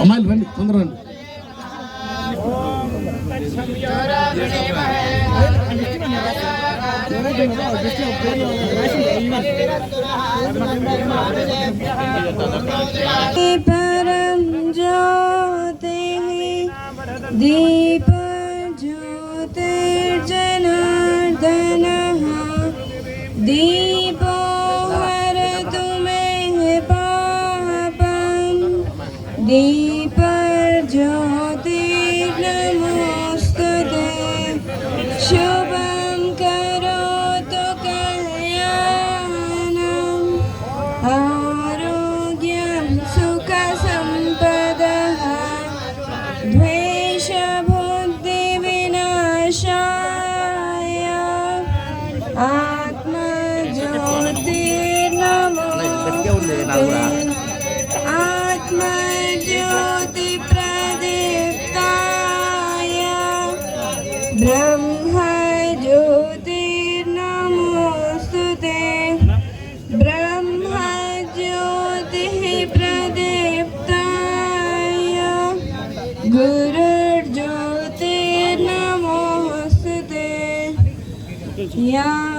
అమ్మాయిలు రండి తొందర రండి परम ज्योतिः दीप ज्योतिर्जनार्दनः दीपो हरतु मे पापम् दीपज्योतिर्नमोऽस्तु गुरुर ज्योति नमोस्ते या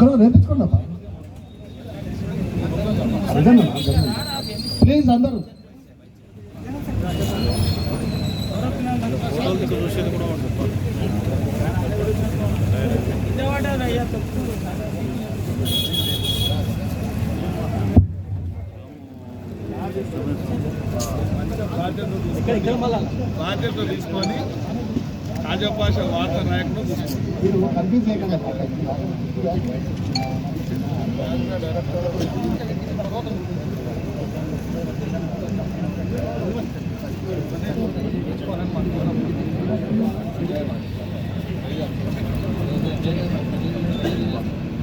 ఒకరోజు రేపించుకోండి అమ్మా అడగండి. ప్లీజ్ అందరూ. బాధ్యత తీసుకొని రాజభాష వార్త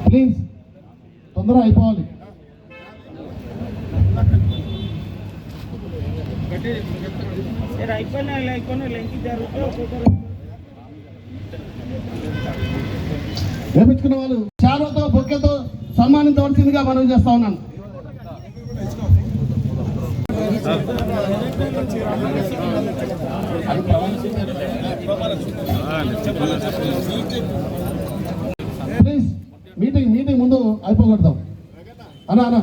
ప్లీజ్ తొందర అయిపోవాలి. అయిపోయినా అయిపోయినా లెంకి జరుగుతూ అయిపోవాలి వేపించుకున్న వాళ్ళు చారోతో బొక్కెతో సన్మానించవలసిందిగా మనం చేస్తా ఉన్నాను ప్లీజ్ మీటింగ్ మీటింగ్ ముందు అయిపోగొడతాం. అన్నా అన్నా.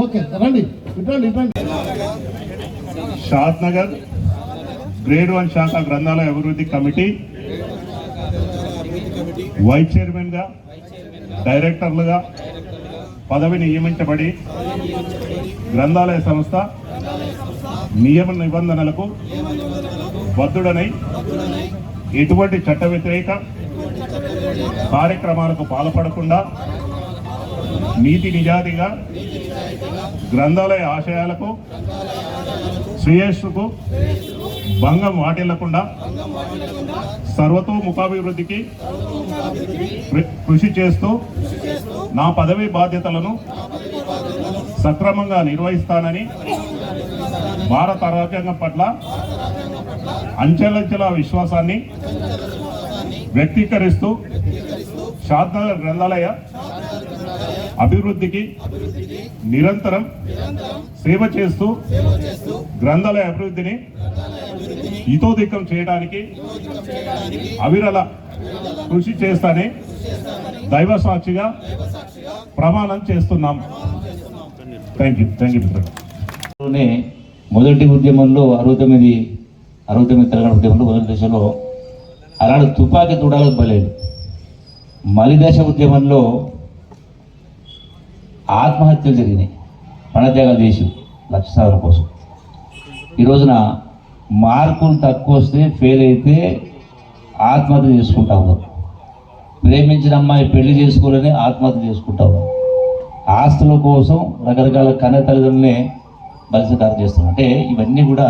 ఓకే రండి. ఇట్రండి ఇట్రండి. షాద్ నగర్ గ్రేడ్ వన్ శాఖ గ్రంథాలయ అభివృద్ధి కమిటీ. వైస్ చైర్మన్గా డైరెక్టర్లుగా పదవి నియమించబడి గ్రంథాలయ సంస్థ నియమ నిబంధనలకు బద్దుడనై ఎటువంటి చట్ట వ్యతిరేక కార్యక్రమాలకు పాల్పడకుండా నీతి నిజాతిగా గ్రంథాలయ ఆశయాలకు శ్రేయస్సుకు భంగం వాటిల్లకుండా సర్వతోముఖాభివృద్ధికి కృ- కృషి చేస్తూ నా పదవి బాధ్యతలను సక్రమంగా నిర్వహిస్తానని భారత రాజ్యాంగం పట్ల అంచెలంచెల విశ్వాసాన్ని వ్యక్తీకరిస్తూ శాంతనగర్ గ్రంథాలయ అభివృద్ధికి నిరంతరం సేవ చేస్తూ గ్రంథాలయ అభివృద్ధిని హితోధికం చేయడానికి అవిరల కృషి చేస్తానే దైవ సాక్షిగా ప్రమాణం చేస్తున్నాం. థ్యాంక్ యూ థ్యాంక్ యూ మిత్రులు మొదటి ఉద్యమంలో అరవై తొమ్మిది అరవై తొమ్మిది తెలంగాణ ఉద్యమంలో మొదటి దశలో అలాంటి తుపాకీ తుడాలకు బలేదు మలి దశ ఉద్యమంలో ఆత్మహత్యలు జరిగినాయి. ప్రణత్యాగాలు చేసి లక్ష సాధన కోసం. ఈ రోజున మార్కులు తక్కువ వస్తే ఫెయిల్ అయితే ఆత్మహత్య చేసుకుంటావు ప్రేమించిన అమ్మాయి పెళ్ళి చేసుకోవాలని ఆత్మహత్య చేసుకుంటావు ఆస్తుల కోసం రకరకాల కన్న తల్లిదండ్రులనే బలసకారం చేస్తున్నారు అంటే ఇవన్నీ కూడా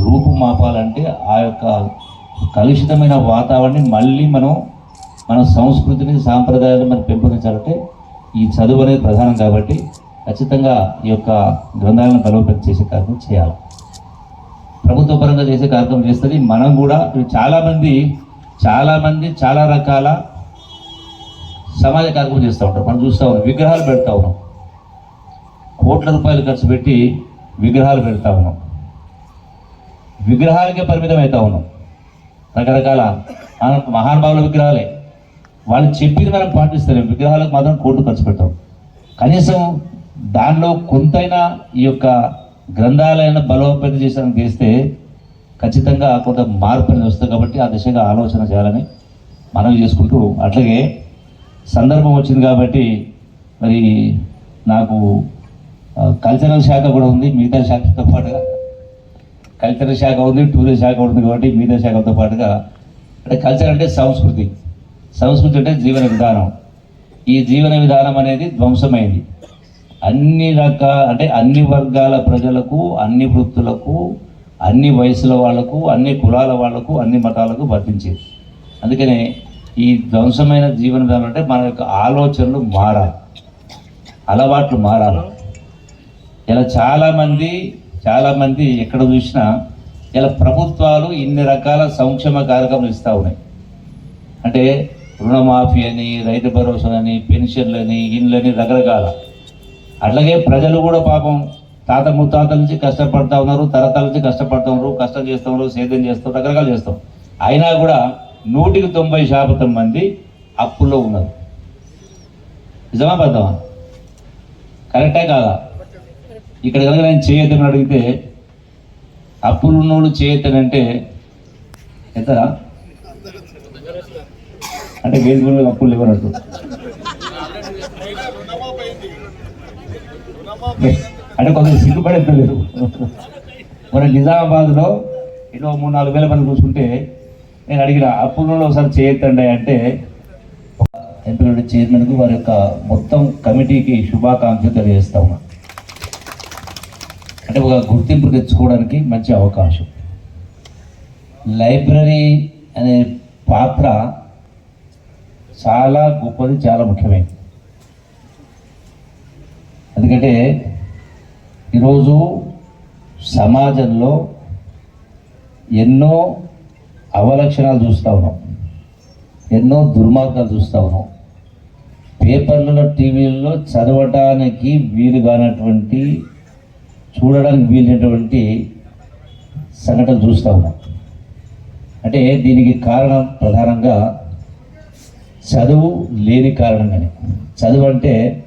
రూపు మాపాలంటే ఆ యొక్క కలుషితమైన వాతావరణాన్ని మళ్ళీ మనం మన సంస్కృతిని సాంప్రదాయాలను మనం పెంపొందించాలంటే ఈ చదువు అనేది ప్రధానం కాబట్టి ఖచ్చితంగా ఈ యొక్క గ్రంథాలను బలోపేతం చేసే కార్యక్రమం చేయాలి. ప్రభుత్వ పరంగా చేసే కార్యక్రమం చేస్తుంది. మనం కూడా చాలామంది చాలామంది చాలా రకాల సమాజ కార్యక్రమం చేస్తూ ఉంటారు మనం చూస్తూ ఉన్నాం. విగ్రహాలు పెడతా ఉన్నాం. కోట్ల రూపాయలు ఖర్చు పెట్టి విగ్రహాలు పెడతా ఉన్నాం. విగ్రహాలకే పరిమితం అవుతా ఉన్నాం. రకరకాల మహానుభావుల విగ్రహాలే. వాళ్ళు చెప్పింది మనం పాటిస్తలేం. విగ్రహాలకు మాత్రం కోట్లు ఖర్చు పెడతాం. కనీసం దానిలో కొంతైనా ఈ యొక్క గ్రంథాలయాన్ని బలోపేతం చేసానికి చేస్తే ఖచ్చితంగా కొంత మార్పు అనేది వస్తుంది కాబట్టి ఆ దిశగా ఆలోచన చేయాలని మనవి చేసుకుంటూ అట్లాగే సందర్భం వచ్చింది కాబట్టి మరి నాకు కల్చరల్ శాఖ కూడా ఉంది మిగతా శాఖతో పాటుగా. కల్చరల్ శాఖ ఉంది టూరిజం శాఖ ఉంది కాబట్టి మిగతా శాఖతో పాటుగా. అంటే కల్చర్ అంటే సంస్కృతి. సంస్కృతి అంటే జీవన విధానం. ఈ జీవన విధానం అనేది ధ్వంసమైంది. అన్ని రకాల అంటే అన్ని వర్గాల ప్రజలకు అన్ని వృత్తులకు అన్ని వయసుల వాళ్ళకు అన్ని కులాల వాళ్ళకు అన్ని మతాలకు వర్తించేది. అందుకనే ఈ ధ్వంసమైన జీవన విధానం అంటే మన యొక్క ఆలోచనలు మారాలి. అలవాట్లు మారాలి. ఇలా చాలామంది చాలామంది ఎక్కడ చూసినా ఇలా ప్రభుత్వాలు ఇన్ని రకాల సంక్షేమ కార్యక్రమాలు ఇస్తూ ఉన్నాయి. అంటే రుణమాఫీ అని రైతు భరోసా అని పెన్షన్లని ఇండ్లని రకరకాల. అట్లాగే ప్రజలు కూడా పాపం తాత ముత్తాతల నుంచి కష్టపడతా ఉన్నారు తరతరాల నుంచి కష్టపడతా ఉన్నారు కష్టం చేస్తున్నారు సేద్యం చేస్తాం రకరకాలు చేస్తాం అయినా కూడా నూటికి తొంభై శాతం మంది అప్పుల్లో ఉన్నారు. నిజమా పెద్దమా? కరెక్టే కాదా? ఇక్కడ కనుక నేను చేయొద్దని అడిగితే అప్పులు ఉన్నోళ్ళు చేయొద్దనంటే ఎంత? అంటే వేదికలో అప్పులు ఇవ్వనట్టు అంటే కొంచెం సిగ్గుపడేద్దలేదు మన నిజామాబాద్లో ఇదో మూడు నాలుగు వేల మంది కూర్చుంటే నేను అడిగిన అప్పులలో ఒకసారి చేయొద్దండి అంటే ఎంపీ చైర్మన్కు వారి యొక్క మొత్తం కమిటీకి శుభాకాంక్షలు తెలియజేస్తా ఉన్నా. అంటే ఒక గుర్తింపు తెచ్చుకోవడానికి మంచి అవకాశం. లైబ్రరీ అనే పాత్ర చాలా గొప్పది చాలా ముఖ్యమైనది. ఎందుకంటే ఈరోజు సమాజంలో ఎన్నో అవలక్షణాలు చూస్తూ ఉన్నాం. ఎన్నో దుర్మార్గాలు చూస్తూ ఉన్నాం. పేపర్లలో టీవీలలో చదవటానికి వీలు కానటువంటి చూడడానికి వీలైనటువంటి సంఘటనలు చూస్తూ ఉన్నాం. అంటే దీనికి కారణం ప్రధానంగా చదువు లేని కారణంగానే. చదువు అంటే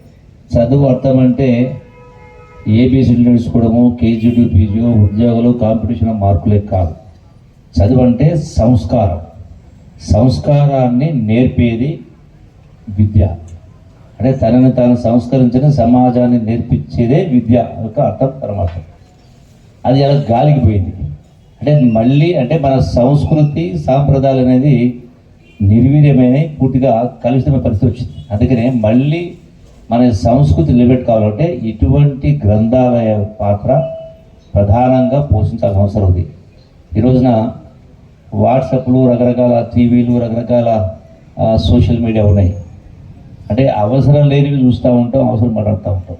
చదువు అర్థం అంటే ఏబీసీలు నేర్చుకోవడము కేజీ టు పీజీ ఉద్యోగులు కాంపిటీషన్ మార్కులే కాదు. చదువు అంటే సంస్కారం. సంస్కారాన్ని నేర్పేది విద్య. అంటే తనని తాను సంస్కరించిన సమాజాన్ని నేర్పించేదే విద్య యొక్క అర్థం పరమార్థం. అది అలా గాలికి పోయింది. అంటే మళ్ళీ అంటే మన సంస్కృతి సాంప్రదాయాలు అనేది నిర్వీర్యమైన పూర్తిగా కలుషితమైన పరిస్థితి వచ్చింది. అందుకనే మళ్ళీ మన సంస్కృతి నిలబెట్టుకోవాలంటే ఇటువంటి గ్రంథాలయ పాత్ర ప్రధానంగా పోషించాల్సిన అవసరం ఉంది. ఈ రోజున వాట్సాప్లు రకరకాల టీవీలు రకరకాల సోషల్ మీడియా ఉన్నాయి. అంటే అవసరం లేనివి చూస్తూ ఉంటాం అవసరం మాట్లాడుతూ ఉంటాం.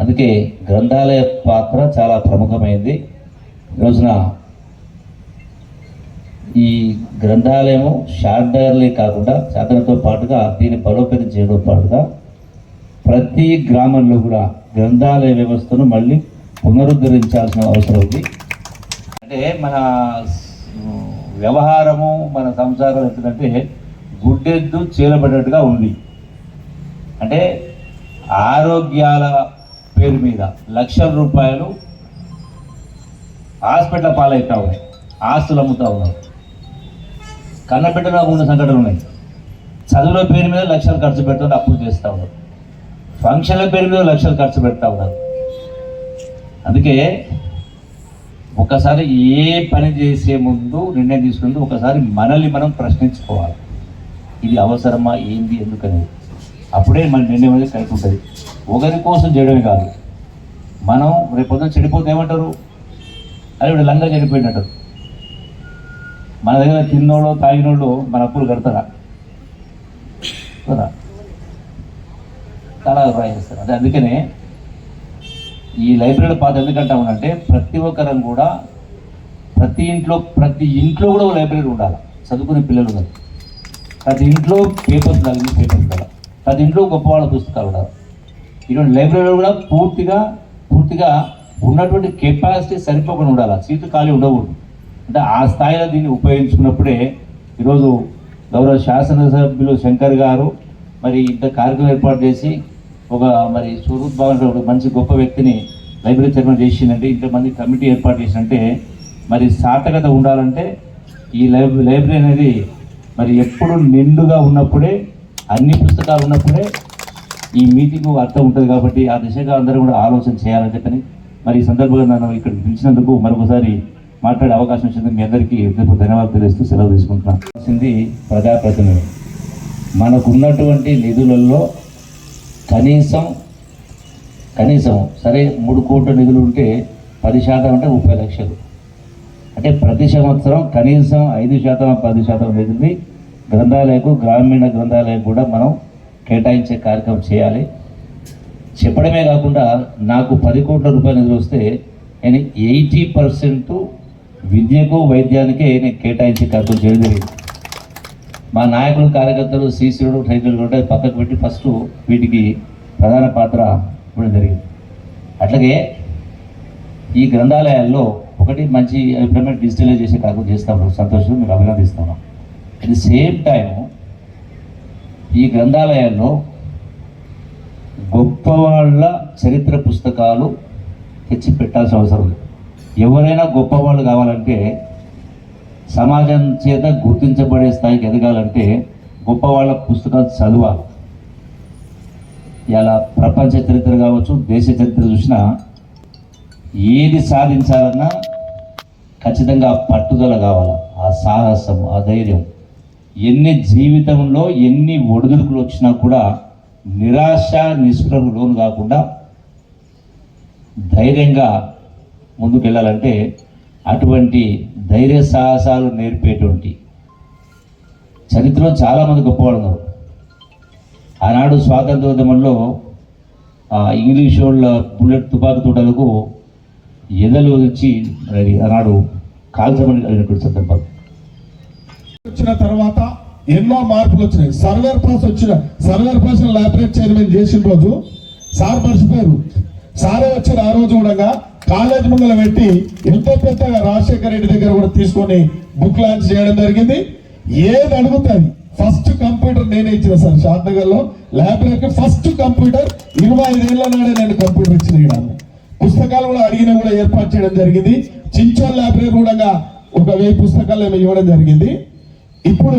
అందుకే గ్రంథాలయ పాత్ర చాలా ప్రముఖమైంది. ఈ రోజున ఈ గ్రంథాలయము షార్డర్లే కాకుండా చాదనతో పాటుగా దీన్ని బలోపేతం చేయడంతో పాటుగా ప్రతి గ్రామంలో కూడా గ్రంథాలయ వ్యవస్థను మళ్ళీ పునరుద్ధరించాల్సిన అవసరం ఉంది. అంటే మన వ్యవహారము మన సంసారం ఎట్లంటే గుడ్డెద్దు చీలబడ్డట్టుగా ఉంది. అంటే ఆరోగ్యాల పేరు మీద లక్షల రూపాయలు హాస్పిటల్ పాలవుతా ఉన్నాయి ఆస్తులు అమ్ముతా ఉన్నారు. కన్నబిడ్డలో ఉన్న సంఘటనలు ఉన్నాయి. చదువుల పేరు మీద లక్షలు ఖర్చు పెడుతుంటే అప్పులు చేస్తూ ఉన్నారు. ఫంక్షన్ల పేరు మీద లక్షలు ఖర్చు పెడతా ఉన్నారు. అందుకే ఒకసారి ఏ పని చేసే ముందు నిర్ణయం తీసుకుంటూ ఒకసారి మనల్ని మనం ప్రశ్నించుకోవాలి. ఇది అవసరమా ఏంది ఎందుకని అప్పుడే మన నిర్ణయం అనేది కరెక్ట్ ఉంటుంది. ఒకరి కోసం చేయడమే కాదు. మనం రేపు పొద్దున చెడిపోతే ఏమంటారు? అరే ఇప్పుడు లంగా చెడిపోయినట్టు మన దగ్గర తిన్నోళ్ళు తాగినోళ్ళు మన అప్పులు కడతారా? కదా? అభిప్రాయం అదే అందుకనే ఈ లైబ్రరీలో పాత ఎందుకంటామనంటే ప్రతి ఒక్కరం కూడా ప్రతి ఇంట్లో ప్రతి ఇంట్లో కూడా ఒక లైబ్రరీ ఉండాలి. చదువుకునే పిల్లలు ఉన్నారు ప్రతి ఇంట్లో పేపర్స్ కలిగి పేపర్స్ ఉండాలి. ప్రతి ఇంట్లో గొప్పవాళ్ళ పుస్తకాలు ఉండాలి. ఇటువంటి లైబ్రరీలో కూడా పూర్తిగా పూర్తిగా ఉన్నటువంటి కెపాసిటీ సరిపోకుండా ఉండాలి. సీట్లు ఖాళీ ఉండకూడదు. అంటే ఆ స్థాయిలో దీన్ని ఉపయోగించుకున్నప్పుడే ఈరోజు గౌరవ శాసనసభ్యులు శంకర్ గారు మరి ఇంత కార్యక్రమం ఏర్పాటు చేసి ఒక మరి స్వరూప్ భవన్ ఒక మంచి గొప్ప వ్యక్తిని లైబ్రరీ చైర్మన్ చేసిందంటే ఇంతమంది కమిటీ ఏర్పాటు చేసిందంటే మరి సార్థకత ఉండాలంటే ఈ లైబ్రరీ లైబ్రరీ అనేది మరి ఎప్పుడు నిండుగా ఉన్నప్పుడే అన్ని పుస్తకాలు ఉన్నప్పుడే ఈ మీటింగ్ అర్థం ఉంటుంది కాబట్టి ఆ దిశగా అందరూ కూడా ఆలోచన చేయాలని చెప్పని మరి ఈ సందర్భంగా నన్ను ఇక్కడ పిలిచినందుకు మరొకసారి మాట్లాడే అవకాశం ఇచ్చినందుకు మీ అందరికీ హృదయపూర్వక ధన్యవాదాలు తెలియజేస్తూ సెలవు తీసుకుంటున్నాను. వచ్చింది ప్రజాప్రతినిధులు. మనకున్నటువంటి నిధులలో కనీసం కనీసం సరే మూడు కోట్ల నిధులు ఉంటే పది శాతం అంటే ముప్పై లక్షలు. అంటే ప్రతి సంవత్సరం కనీసం ఐదు శాతం పది శాతం నిధుల్ని గ్రంథాలయకు గ్రామీణ గ్రంథాలయం కూడా మనం కేటాయించే కార్యక్రమం చేయాలి. చెప్పడమే కాకుండా నాకు పది కోట్ల రూపాయలు నిధులు వస్తే నేను ఎయిటీ పర్సెంట్ విద్యకు వైద్యానికే నేను కేటాయించే కార్యక్రమం చేయడం జరిగింది. మా నాయకులు కార్యకర్తలు సీసీలు టైటిల్ కూడా పక్కకు పెట్టి ఫస్ట్ వీటికి ప్రధాన పాత్ర ఇవ్వడం జరిగింది. అట్లాగే ఈ గ్రంథాలయాల్లో ఒకటి మంచి అభిప్రాయం డిజిటలైజ్ చేసే కార్యక్రమం చేస్తాము సంతోషం మీరు అభినందిస్తున్నాం. అట్ ది సేమ్ టైం ఈ గ్రంథాలయాల్లో గొప్ప వాళ్ళ చరిత్ర పుస్తకాలు తెచ్చి పెట్టాల్సిన అవసరం ఉంది. ఎవరైనా గొప్పవాళ్ళు కావాలంటే సమాజం చేత గుర్తించబడే స్థాయికి ఎదగాలంటే గొప్ప వాళ్ళ పుస్తకాలు చదవాలి. ఇలా ప్రపంచ చరిత్ర కావచ్చు దేశ చరిత్ర చూసినా ఏది సాధించాలన్నా ఖచ్చితంగా పట్టుదల కావాలి. ఆ సాహసం ఆ ధైర్యం ఎన్ని జీవితంలో ఎన్ని ఒడిదుడుకులు వచ్చినా కూడా నిరాశ నిస్పృహకు లోను కాకుండా ధైర్యంగా ముందుకు వెళ్ళాలంటే అటువంటి ధైర్య సాహసాలు నేర్పేటువంటి చరిత్రలో చాలామంది గొప్పవాళ్ళు ఉన్నారు ఆనాడు స్వాతంత్రోద్యమంలో ఆ ఇంగ్లీష్ వాళ్ళ బుల్లెట్ తుపాకు తోటలకు ఎదలు వచ్చి ఆనాడు కాల్చమని అడిగినటువంటి సందర్భం. వచ్చిన తర్వాత ఎన్నో మార్పులు వచ్చినాయి. సర్వేర్ పాస్ వచ్చిన సర్వేర్ పాస్ లాబరేట్ చైర్మన్ చేసిన రోజు సార్ మర్చిపోయారు. సారే వచ్చిన ఆ రోజు కూడా కాలేజ్ ముంగల పెట్టి ఇంత పెద్దగా రాజశేఖర రెడ్డి దగ్గర కూడా తీసుకొని బుక్ లాంచ్ చేయడం జరిగింది. ఏది అడుగుతుంది ఫస్ట్ కంప్యూటర్ నేనే ఇచ్చిన సార్ షాద్నగర్ లైబ్రరీకి ఫస్ట్ కంప్యూటర్ ఇరవై ఐదేళ్ళ నాడే నేను కంప్యూటర్ ఇచ్చిన ఈడ. పుస్తకాలు కూడా అడిగిన కూడా ఏర్పాటు చేయడం జరిగింది. చించోల్ లైబ్రరీ కూడా ఒక వెయ్యి పుస్తకాలు ఏమో ఇవ్వడం జరిగింది. ఇప్పుడు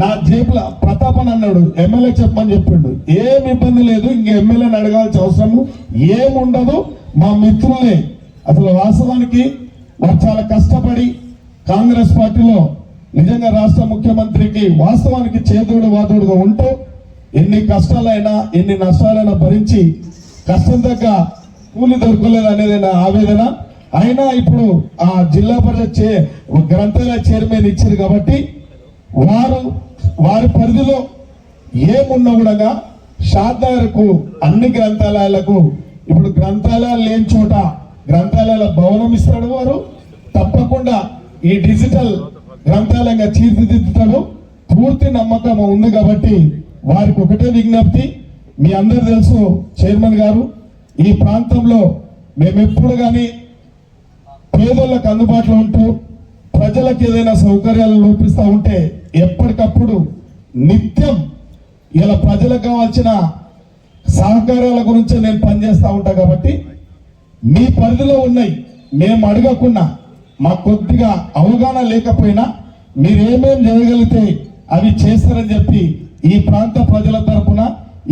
నా జేబుల ప్రతాపన్ అన్నాడు ఎమ్మెల్యే చెప్పమని చెప్పిండు. ఏం ఇబ్బంది లేదు ఇంక ఎమ్మెల్యేని అడగాల్సిన అవసరం ఏముండదు మా మిత్రులే అసలు వాస్తవానికి వారు చాలా కష్టపడి కాంగ్రెస్ పార్టీలో నిజంగా రాష్ట్ర ముఖ్యమంత్రికి వాస్తవానికి చేదోడు వాదోడుగా ఉంటూ ఎన్ని కష్టాలైనా ఎన్ని నష్టాలైనా భరించి కష్టం తగ్గ కూలి దొరకలేదు అనేది నా ఆవేదన. అయినా ఇప్పుడు ఆ జిల్లా పరిషత్ చే గ్రంథాలయ చైర్మన్ ఇచ్చారు కాబట్టి వారు వారి పరిధిలో ఏమున్నా కూడా షాద్నగర్కు అన్ని గ్రంథాలయాలకు ఇప్పుడు గ్రంథాలయాలు లేని చోట గ్రంథాలయాల భవనం ఇస్తాడు వారు. తప్పకుండా ఈ డిజిటల్ గ్రంథాలయంగా తీర్చిదిద్దుతాడు. పూర్తి నమ్మకం ఉంది కాబట్టి వారికి ఒకటే విజ్ఞప్తి. మీ అందరు తెలుసు చైర్మన్ గారు ఈ ప్రాంతంలో మేము ఎప్పుడు కానీ పేదోళ్ళకు అందుబాటులో ఉంటూ ప్రజలకు ఏదైనా సౌకర్యాలు లోపిస్తూ ఉంటే ఎప్పటికప్పుడు నిత్యం ఇలా ప్రజలకు కావాల్సిన సహకారాల గురించి నేను పనిచేస్తూ ఉంటా కాబట్టి మీ పరిధిలో ఉన్నాయి. మేము అడగకుండా మాకు కొద్దిగా అవగాహన లేకపోయినా మీరేమేం చేయగలిగితే అవి చేస్తారని చెప్పి ఈ ప్రాంత ప్రజల తరఫున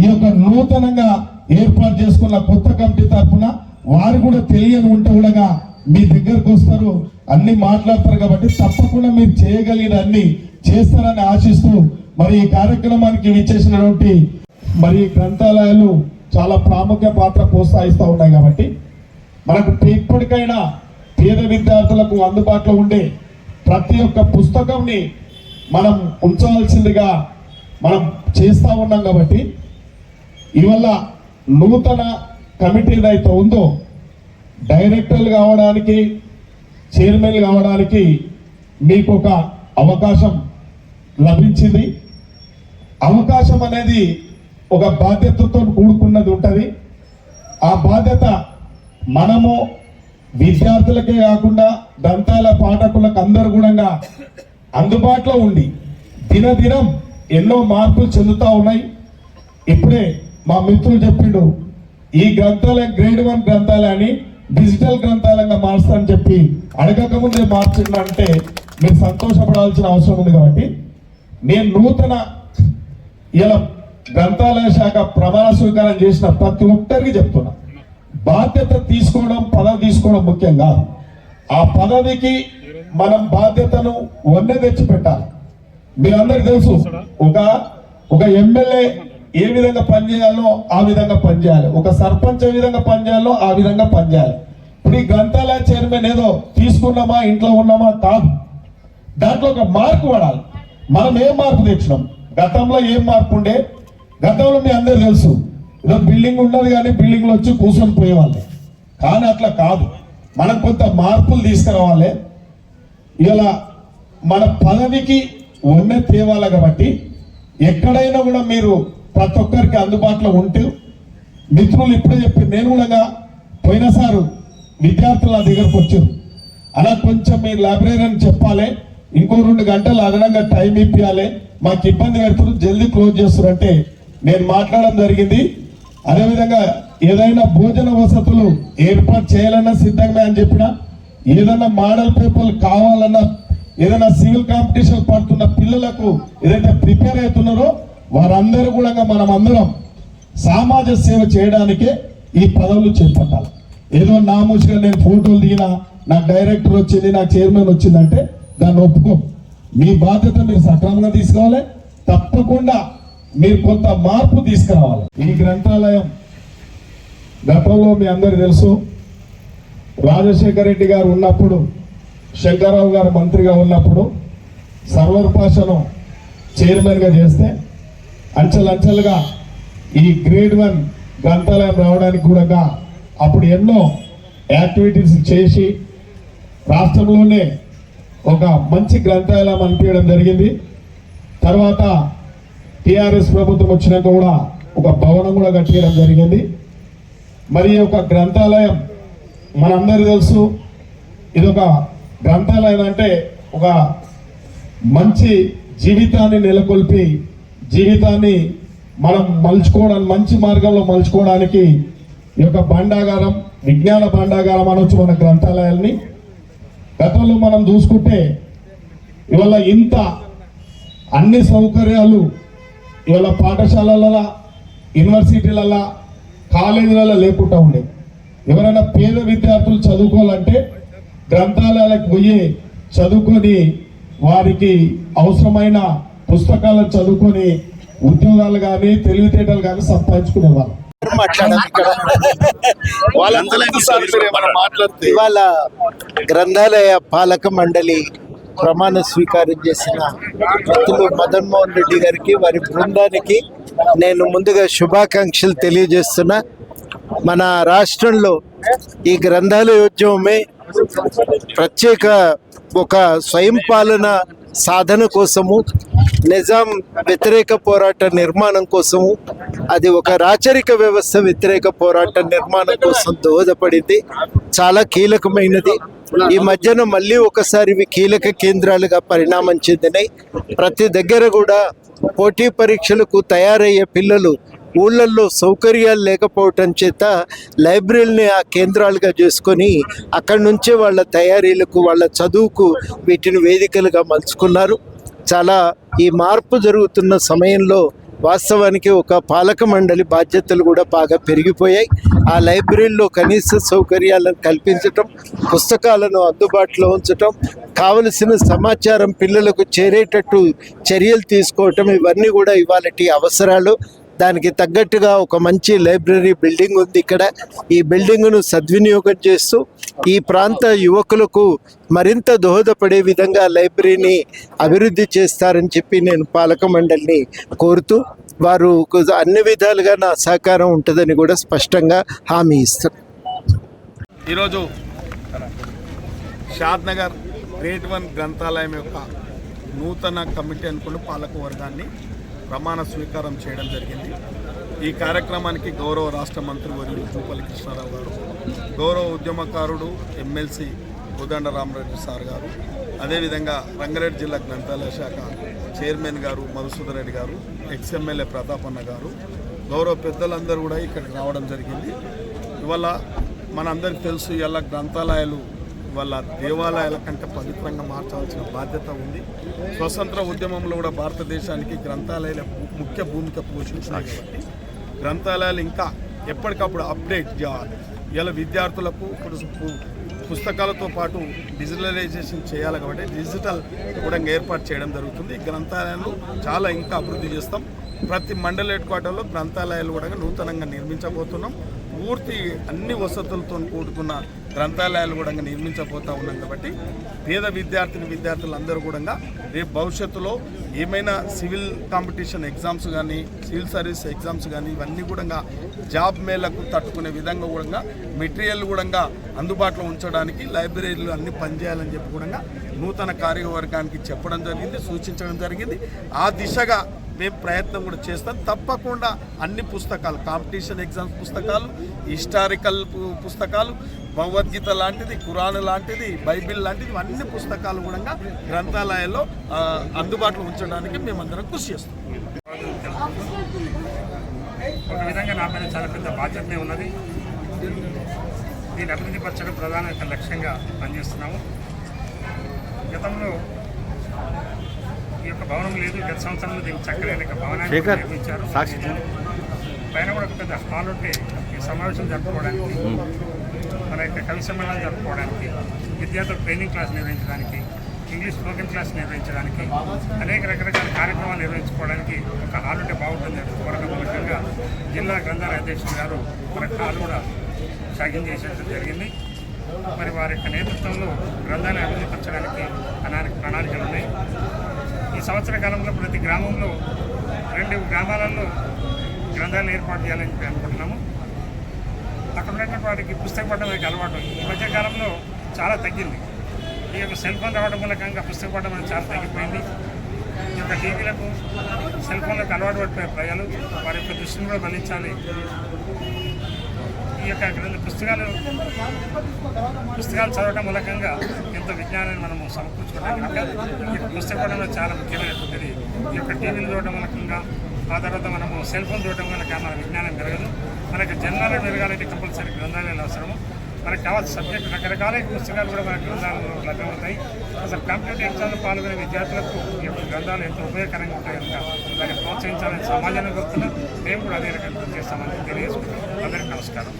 ఈ యొక్క నూతనంగా ఏర్పాటు చేసుకున్న కొత్త కమిటీ తరఫున వారు కూడా తెలియని ఉంటే కూడా మీ దగ్గరకు వస్తారు అన్ని మాట్లాడతారు కాబట్టి తప్పకుండా మీరు చేయగలిగిన అన్ని చేస్తారని ఆశిస్తూ మరి ఈ కార్యక్రమానికి విచ్చేసినటువంటి మరి గ్రంథాలయాలు చాలా ప్రాముఖ్య పాత్ర ప్రోత్సహిస్తూ ఉన్నాయి కాబట్టి మనకు ఇప్పటికైనా పేద విద్యార్థులకు అందుబాటులో ఉండే ప్రతి ఒక్క పుస్తకంని మనం ఉంచవలసిందిగా మనం చేస్తూ ఉన్నాం కాబట్టి ఇవల్ల నూతన కమిటీ ఏదైతే ఉందో డైరెక్టర్లు కావడానికి చైర్మన్ కావడానికి మీకు ఒక అవకాశం లభించింది. అవకాశం అనేది ఒక బాధ్యతతో కూడుకున్నది ఉంటుంది. ఆ బాధ్యత మనము విద్యార్థులకే కాకుండా దంతాల పాఠకులకు అందరు కూడా అందుబాటులో ఉండి దినదినం ఎన్నో మార్పులు చెందుతూ ఉన్నాయి. ఇప్పుడే మా మిత్రులు చెప్పిండు ఈ గ్రంథాలయం గ్రేడ్ వన్ గ్రంథాలయాన్ని డిజిటల్ గ్రంథాలయంగా మార్చాలని చెప్పి అడగక ముందే మార్చిందంటే మీరు సంతోషపడాల్సిన అవసరం ఉంది కాబట్టి నేను నూతన ఇలా గ్రంథాలయ శాఖ ప్రమాణ స్వీకారం చేసిన ప్రతి ఒక్కరికి చెప్తున్నా. బాధ్యత తీసుకోవడం పదవి తీసుకోవడం ముఖ్యం కాదు. ఆ పదవికి మనం బాధ్యతను వన్నె తెచ్చి పెట్టాలి మీరందరికి తెలుసు ఒక ఒక ఎమ్మెల్యే ఏ విధంగా పనిచేయాలో ఆ విధంగా పనిచేయాలి. ఒక సర్పంచ్ ఏ విధంగా పనిచేయాలో ఆ విధంగా పనిచేయాలి. ఇప్పుడు ఈ గ్రంథాలయ చైర్మన్ ఏదో తీసుకున్నామా ఇంట్లో ఉన్నామా కాదు. దాంట్లో ఒక మార్పు పడాలి. మనం ఏం మార్పు తెచ్చినాం? గతంలో ఏం మార్పు ఉండే? గతంలో మీ అందరు తెలుసు ఏదో బిల్డింగ్ ఉండదు కానీ బిల్డింగ్లో వచ్చి కూర్చొని పోయేవాళ్ళు. కానీ అట్లా కాదు. మనం కొంత మార్పులు తీసుకురావాలి. ఇలా మన పదవికి ఉన్నే తేవాలి కాబట్టి ఎక్కడైనా కూడా మీరు ప్రతి ఒక్కరికి అందుబాటులో ఉంటూ మిత్రులు ఇప్పుడే చెప్పి నేను కూడా పోయినసారు విద్యార్థులు నా దగ్గరకు వచ్చారు. అలా కొంచెం మీరు లైబ్రరీ అని చెప్పాలి. ఇంకో రెండు గంటలు అదనంగా టైం ఇప్పించాలి మాకు ఇబ్బంది పెడుతున్నారు జల్దీ క్లోజ్ చేస్తారంటే నేను మాట్లాడడం జరిగింది. అదేవిధంగా ఏదైనా భోజన వసతులు ఏర్పాటు చేయాలన్నా సిద్ధంగా అని చెప్పిన ఏదైనా మోడల్ పేపర్లు కావాలన్నా ఏదైనా సివిల్ కాంపిటీషన్ పడుతున్న పిల్లలకు ఏదైతే ప్రిపేర్ అవుతున్నారో వారందరూ కూడా మనం అందరం సమాజ సేవ చేయడానికే ఈ పదవులు చేపట్టాలి. ఏదో నామూసిగా నేను ఫోటోలు దిగినా నాకు డైరెక్టర్ వచ్చింది నాకు చైర్మన్ వచ్చిందంటే దాన్ని ఒప్పుకో. మీ బాధ్యత మీరు సక్రమంగా తీసుకోవాలి. తప్పకుండా మీరు కొంత మార్పు తీసుకురావాలి. ఈ గ్రంథాలయం గతంలో మీ అందరు తెలుసు. రాజశేఖర రెడ్డి గారు ఉన్నప్పుడు శంకరరావు గారు మంత్రిగా ఉన్నప్పుడు సర్వర్ భాషను చైర్మన్గా చేస్తే అంచెలంచెలుగా ఈ గ్రేడ్ వన్ గ్రంథాలయం రావడానికి కూడా అప్పుడు ఎన్నో యాక్టివిటీస్ చేసి రాష్ట్రంలోనే ఒక మంచి గ్రంథాలయం అనిపించడం జరిగింది. తర్వాత టిఆర్ఎస్ ప్రభుత్వం వచ్చినాక కూడా ఒక భవనం కూడా కట్టించడం జరిగింది. మరి ఒక గ్రంథాలయం మనందరూ తెలుసు. ఇది ఒక గ్రంథాలయం అంటే ఒక మంచి జీవితాన్ని నెలకొల్పి జీవితాన్ని మనం మలుచుకోవడానికి మంచి మార్గంలో మలుచుకోవడానికి ఈ యొక్క భాండాగారం విజ్ఞాన భాండాగారం అనొచ్చు మన గ్రంథాలయాల్ని. గతంలో మనం చూసుకుంటే ఇవాళ ఇంత అన్ని సౌకర్యాలు ఇవాళ పాఠశాలల యూనివర్సిటీలలో కాలేజీలలో లేకుండా ఉండే. ఎవరైనా పేద విద్యార్థులు చదువుకోవాలంటే గ్రంథాలయాలకు పోయి చదువుకొని వారికి అవసరమైన పుస్తకాలను చదువుకొని ఉద్యోగాలు కానీ తెలివితేటలు కానీ సంపాదించుకునేవాళ్ళు మాట్లాడితే ఇవాళ గ్రంథాలయ పాలక మండలి ప్రమాణ స్వీకారం చేసిన వ్యక్తులు మదన్మోహన్ రెడ్డి గారికి వారి బృందానికి నేను ముందుగా శుభాకాంక్షలు తెలియజేస్తున్నా. మన రాష్ట్రంలో ఈ గ్రంథాలయోద్యమమే ప్రత్యేక ఒక స్వయం పాలన సాధన కోసము నిజాం వ్యతిరేక పోరాట నిర్మాణం కోసము అది ఒక రాచరిక వ్యవస్థ వ్యతిరేక పోరాట నిర్మాణం కోసం దోహదపడింది. చాలా కీలకమైనది. ఈ మధ్యన మళ్ళీ ఒకసారి ఇవి కీలక కేంద్రాలుగా పరిణామం చెందినాయి. ప్రతి దగ్గర కూడా పోటీ పరీక్షలకు తయారయ్యే పిల్లలు ఊళ్ళల్లో సౌకర్యాలు లేకపోవటం చేత లైబ్రరీని ఆ కేంద్రాలుగా చేసుకొని అక్కడి నుంచే వాళ్ళ తయారీలకు వాళ్ళ చదువుకు వీటిని వేదికలుగా మలుచుకున్నారు. చాలా ఈ మార్పు జరుగుతున్న సమయంలో వాస్తవానికి ఒక పాలక మండలి బాధ్యతలు కూడా బాగా పెరిగిపోయాయి. ఆ లైబ్రరీలో కనీస సౌకర్యాలను కల్పించటం పుస్తకాలను అందుబాటులో ఉంచటం కావలసిన సమాచారం పిల్లలకు చేరేటట్టు చర్యలు తీసుకోవటం ఇవన్నీ కూడా ఇవాళ అవసరాలు. దానికి తగ్గట్టుగా ఒక మంచి లైబ్రరీ బిల్డింగ్ ఉంది ఇక్కడ. ఈ బిల్డింగ్ను సద్వినియోగం చేస్తూ ఈ ప్రాంత యువకులకు మరింత దోహదపడే విధంగా లైబ్రరీని అభివృద్ధి చేస్తారని చెప్పి నేను పాలక మండలిని కోరుతూ వారు అన్ని విధాలుగా నా సహకారం ఉంటుందని కూడా స్పష్టంగా హామీ ఇస్తారు ఈరోజు షాద్ నగర్ గ్రేట్ వన్ గ్రంథాలయం యొక్క నూతన కమిటీ అనుకున్న పాలక వర్గాన్ని ప్రమాణ స్వీకారం చేయడం జరిగింది. ఈ కార్యక్రమానికి గౌరవ రాష్ట్ర మంత్రి వర్యులు జూపల్లి కృష్ణారావు గారు గౌరవ ఉద్యమకారుడు ఎమ్మెల్సీ కోదండ రామరెడ్డి సార్ గారు అదేవిధంగా రంగారెడ్డి జిల్లా గ్రంథాలయ శాఖ చైర్మన్ గారు మధుసూదర్ రెడ్డి గారు ఎక్స్ఎమ్మెల్యే ప్రతాపన్న గారు గౌరవ పెద్దలందరూ కూడా ఇక్కడికి రావడం జరిగింది. ఇవాళ మనందరికీ తెలుసు ఇలా గ్రంథాలయాలు వాళ్ళ దేవాలయాల కంటే పవిత్రంగా మార్చాల్సిన బాధ్యత ఉంది. స్వతంత్ర ఉద్యమంలో కూడా భారతదేశానికి గ్రంథాలయాల ముఖ్య భూమిక పోషించినాయి కాబట్టి గ్రంథాలయాలు ఇంకా ఎప్పటికప్పుడు అప్డేట్ చేయాలి ఇలా విద్యార్థులకు ఇప్పుడు పుస్తకాలతో పాటు డిజిటలైజేషన్ చేయాలి కాబట్టి డిజిటల్ కూడా ఏర్పాటు చేయడం జరుగుతుంది. గ్రంథాలయాలు చాలా ఇంకా అభివృద్ధి చేస్తాం. ప్రతి మండల హెడ్ క్వార్టర్లో గ్రంథాలయాలు కూడా నూతనంగా నిర్మించబోతున్నాం. పూర్తి అన్ని వసతులతో కూడుకున్న గ్రంథాలయాలు కూడా నిర్మించబోతా ఉన్నాం కాబట్టి పేద విద్యార్థిని విద్యార్థులందరూ కూడా రేపు భవిష్యత్తులో ఏమైనా సివిల్ కాంపిటీషన్ ఎగ్జామ్స్ కానీ సివిల్ సర్వీస్ ఎగ్జామ్స్ కానీ ఇవన్నీ కూడా జాబ్ మేళకు తట్టుకునే విధంగా కూడా మెటీరియల్ కూడా అందుబాటులో ఉంచడానికి లైబ్రరీలు అన్ని పనిచేయాలని చెప్పి కూడా నూతన కార్యవర్గానికి చెప్పడం జరిగింది సూచించడం జరిగింది. ఆ దిశగా మేము ప్రయత్నం కూడా చేస్తాం. తప్పకుండా అన్ని పుస్తకాలు కాంపిటీషన్ ఎగ్జామ్స్ పుస్తకాలు హిస్టారికల్ పు- పుస్తకాలు భగవద్గీత లాంటిది ఖురాన్ లాంటిది బైబిల్ లాంటిది అన్ని పుస్తకాలు కూడా గ్రంథాలయాల్లో అందుబాటులో ఉంచడానికి మేమందరం కృషి చేస్తాం. ఒక విధంగా నా పైన చాలా పెద్ద బాధ్యతనే ఉన్నది. దీన్ని అభివృద్ధి పరచడం ప్రధాన లక్ష్యంగా పనిచేస్తున్నాము. గతంలో ఈ యొక్క భవనం లేదు. గత సంవత్సరంలో దీనికి యొక్క భవనాన్ని నిర్మించారు. పైన కూడా ఒక పెద్ద హాల్ ఉంటే ఈ సమావేశం జరుపుకోవడానికి మన యొక్క కవి సమ్మేళనం జరుపుకోవడానికి విద్యార్థులకు ట్రైనింగ్ క్లాస్ నిర్వహించడానికి ఇంగ్లీష్ స్పోకెన్ క్లాస్ నిర్వహించడానికి అనేక రకరకాల కార్యక్రమాలు నిర్వహించుకోవడానికి ఒక హాల్ ఉంటే బాగుంటుంది కోరడం మూలకంగా జిల్లా గ్రంథాలయ అధ్యక్షుడు గారు మనకు హాల్ కూడా సాధ్యం చేసేయడం జరిగింది. మరి వారి యొక్క నేతృత్వంలో గ్రంథాలయ అభివృద్ధి పరచడానికి ప్రణాళికలు ఉన్నాయి. ఈ సంవత్సర కాలంలో ప్రతి గ్రామంలో రెండు గ్రామాలలో గ్రంథాలు ఏర్పాటు చేయాలని చెప్పి అనుకుంటున్నాము. అక్కడ ఉన్నటువంటి వారికి పుస్తక పడడం అనేది అలవాటు ఈ మధ్యకాలంలో చాలా తగ్గింది. ఈ యొక్క సెల్ ఫోన్ రావడం మూలకంగా పుస్తక పట్టడం అనేది చాలా తగ్గిపోయింది. ఈ యొక్క టీవీలకు సెల్ ఫోన్లకు అలవాటు పడిపోయే ప్రజలు వారి యొక్క దృష్టిని కూడా మళ్ళించాలి ఈ యొక్క గ్రంథ పుస్తకాలు పుస్తకాలు చదవడం మూలకంగా ఎంతో విజ్ఞానాన్ని మనము సమకూర్చుకోవడం కనుక ఈ పుస్తక పడడంలో చాలా ముఖ్యమైనటువంటిది ఈ యొక్క టీవీలు చూడడం మూలకంగా ఆ తర్వాత మనము సెల్ ఫోన్ చూడటం కనుక మన విజ్ఞానం పెరగదు. మనకి జన్మాలు పెరగాలంటే కంపల్సరీ గ్రంథాలయాలు అవసరము. మనకు కావాల్సిన సబ్జెక్టు రకరకాల పుస్తకాలు కూడా మన గ్రంథాలలో లభ్యమవుతాయి అసలు కంప్యూటర్ ఎగ్జామ్లో పాల్గొనే విద్యార్థులకు ఈ యొక్క గ్రంథాలు ఎంతో ఉపయోగకరంగా ఉంటాయి కనుక దాన్ని ప్రోత్సహించాలని సమాజాన్ని కోరుతున్నాం. మేము కూడా అదే రకంగా చేస్తామని తెలియజేసుకుంటాం అందరికీ నమస్కారం